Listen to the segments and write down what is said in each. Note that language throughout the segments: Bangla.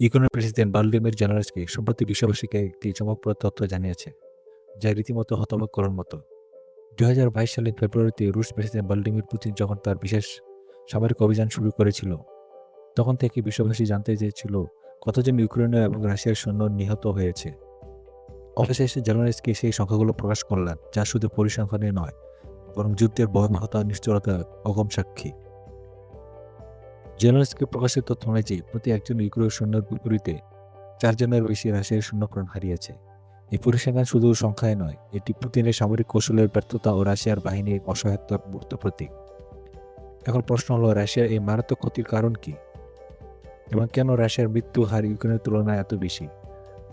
ইউক্রেনের প্রেসিডেন্ট ভলোদিমির জেলেনস্কি সম্প্রতি বিশ্ববাসীকে একটি চমকপ্রদ তথ্য জানিয়েছে, যা রীতিমতো হতবাক করার মতো। দু হাজার বাইশ সালের ফেব্রুয়ারিতে রুশ প্রেসিডেন্ট ভলোদিমির পুতিন যখন তার বিশেষ সামরিক অভিযান শুরু করেছিল, তখন থেকে বিশ্ববাসী জানতে চেয়েছিল কতজন ইউক্রেনীয় এবং রাশিয়ার সৈন্য নিহত হয়েছে। অবশেষে জেলেনস্কি সেই সংখ্যাগুলো প্রকাশ করলেন, যা শুধু পরিসংখ্যানে নয়, বরং যুদ্ধের ভয়াবহতা নিশ্চয়তার অগম সাক্ষী। জেলেনস্কি প্রকাশিত তথ্য অনুযায়ী প্রতি একজন ইউক্রেনীয় সৈন্যের বিপরীতে চারজনের বেশি রাশিয়ার সৈন্যপ্রাণ হারিয়েছে। এই পরিসংখ্যান শুধু সংখ্যায় নয়, এটি পুতিনের সামরিক কৌশলের ব্যর্থতা ও রাশিয়ার বাহিনীর অসহায়তার মূর্ত প্রতীক। এখন প্রশ্ন হলো, রাশিয়ার এই মারাত্মক ক্ষতির কারণ কি? এবং কেন রাশিয়ার মৃত্যু হার ইউক্রেনের তুলনায় এত বেশি?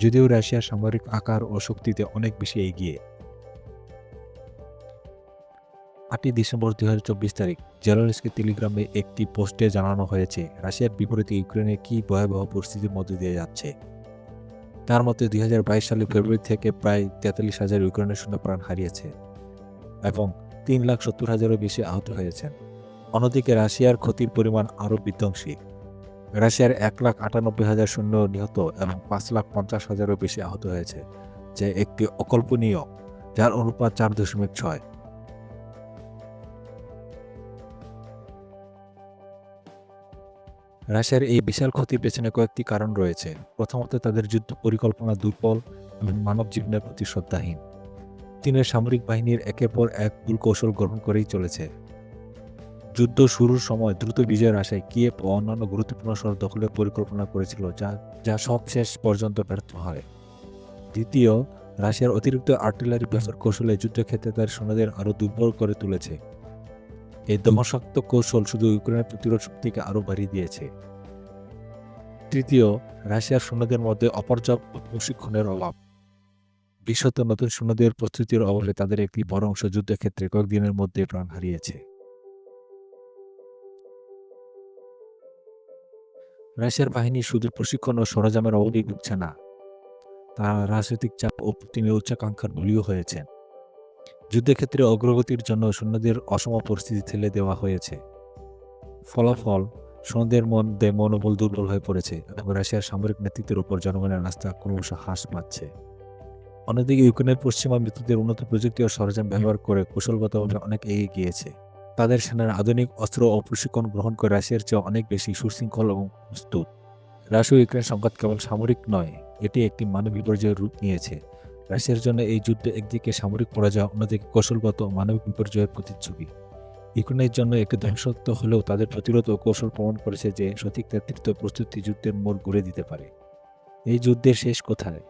যদিও রাশিয়ার সামরিক আকার ও শক্তিতে অনেক বেশি এগিয়ে আটই ডিসেম্বর দুই হাজার চব্বিশ তারিখ জেলারিসকে টেলিগ্রামে একটি পোস্টে জানানো হয়েছে, রাশিয়ার বিপরীতে ইউক্রেনে কী ভয়াবহ পরিস্থিতির মধ্যে দিয়ে যাচ্ছে। তার মতে, দুই হাজার বাইশ সালের ফেব্রুয়ারি থেকে প্রায় তেতাল্লিশ হাজার ইউক্রেনের শূন্য প্রাণ হারিয়েছে এবং তিন লাখ সত্তর হাজারও বেশি আহত হয়েছেন। অন্যদিকে, রাশিয়ার ক্ষতির পরিমাণ আরও বিধ্বংসী। রাশিয়ার এক লাখ আটানব্বই হাজার শূন্য নিহত এবং পাঁচ লাখ পঞ্চাশ হাজারও বেশি আহত হয়েছে, যে একটি অকল্পনীয়, যার অনুপাত চার দশমিক ছয়। রাশিয়ার এই বিশাল ক্ষতির পেছনে কয়েকটি কারণ রয়েছে। প্রথমত, তাদের যুদ্ধ পরিকল্পনা দুর্বল এবং মানব জীবনের প্রতি শ্রদ্ধাহীন। চীনের সামরিক বাহিনীর একের পর এক ভুল কৌশল গ্রহণ করেই চলেছে। যুদ্ধ শুরুর সময় দ্রুত বিজয়ের আশায় কিয়েভ ও অন্যান্য গুরুত্বপূর্ণ শহর দখলের পরিকল্পনা করেছিল, যা যা সব শেষ পর্যন্ত ব্যর্থ হয়। দ্বিতীয়, রাশিয়ার অতিরিক্ত আর্টিলারি ব্যবসার কৌশলে যুদ্ধক্ষেত্রে তার সৈন্যদের আরও দুর্বল করে তুলেছে। এই দমশাক্ত কৌশল শুধু ইউক্রেনের প্রতিরোধ শক্তিকে আরও বাড়িয়ে দিয়েছে। তৃতীয়, রাশিয়ার সৈন্যদের মধ্যে অপর্যাপ্ত প্রশিক্ষণের অভাব। বিশ্বত নতুন সৈন্যদের প্রস্তুতির অভাবে তাদের একটি বড় অংশ যুদ্ধক্ষেত্রে কয়েকদিনের মধ্যে প্রাণ হারিয়েছে। রাশিয়ার বাহিনী শুধু প্রশিক্ষণ ও সরঞ্জামের অভাবেই ভুগছে না। তারা রাজনৈতিক চাপ ও পুতিনের উচ্চাকাঙ্ক্ষার বলিও হয়েছেন। যুদ্ধক্ষেত্রে অগ্রগতির জন্য সৈন্যদের অসম পরিস্থিতি ঠেলে দেওয়া হয়েছে। ফলাফল, সৈন্যদের মধ্যে মনোবল দুর্বল হয়ে পড়েছে এবং রাশিয়ার সামরিক নেতৃত্বের উপর জনগণের আস্থা ক্রমশ হ্রাস পাচ্ছে। অন্যদিকে, ইউক্রেনের পশ্চিমা মিত্রদের উন্নত প্রযুক্তি ও সরঞ্জাম ব্যবহার করে কৌশলগতভাবে অনেক এগিয়ে গিয়েছে। তাদের সেনার আধুনিক অস্ত্র ও প্রশিক্ষণ গ্রহণ করে রাশিয়ার চেয়ে অনেক বেশি সুশৃঙ্খল এবং প্রস্তুত। রাশিয়া ইউক্রেন সংঘাত কেবল সামরিক নয়, এটি একটি মানব বিপর্যয়ের রূপ নিয়েছে। রাশিয়ার জন্য এই যুদ্ধ একদিকে সামরিক পরাজয়, অন্যদিকে কৌশলগত মানবিক বিপর্যয়ের প্রতিচ্ছবি। ইউক্রেনের জন্য একটি ধ্বংসত্ব হলেও তাদের প্রতিরোধ ও কৌশল প্রমাণ করেছে যে সঠিক নেতৃত্ব প্রস্তুতি যুদ্ধের মোড় ঘুরে দিতে পারে। এই যুদ্ধের শেষ কোথায়?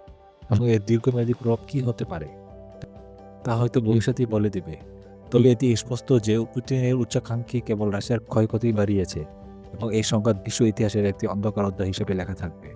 এবং এর দীর্ঘমেয়াদী প্রভাব কী হতে পারে? তা হয়তো ভবিষ্যতেই বলে দেবে। তবে এটি স্পষ্ট যে পুতিনের উচ্চাকাঙ্ক্ষী কেবল রাশিয়ার ক্ষয়ক্ষতি বাড়িয়েছে এবং এই সংঘাত বিশ্ব ইতিহাসের একটি অন্ধকার অধ্যায় হিসেবে লেখা থাকবে।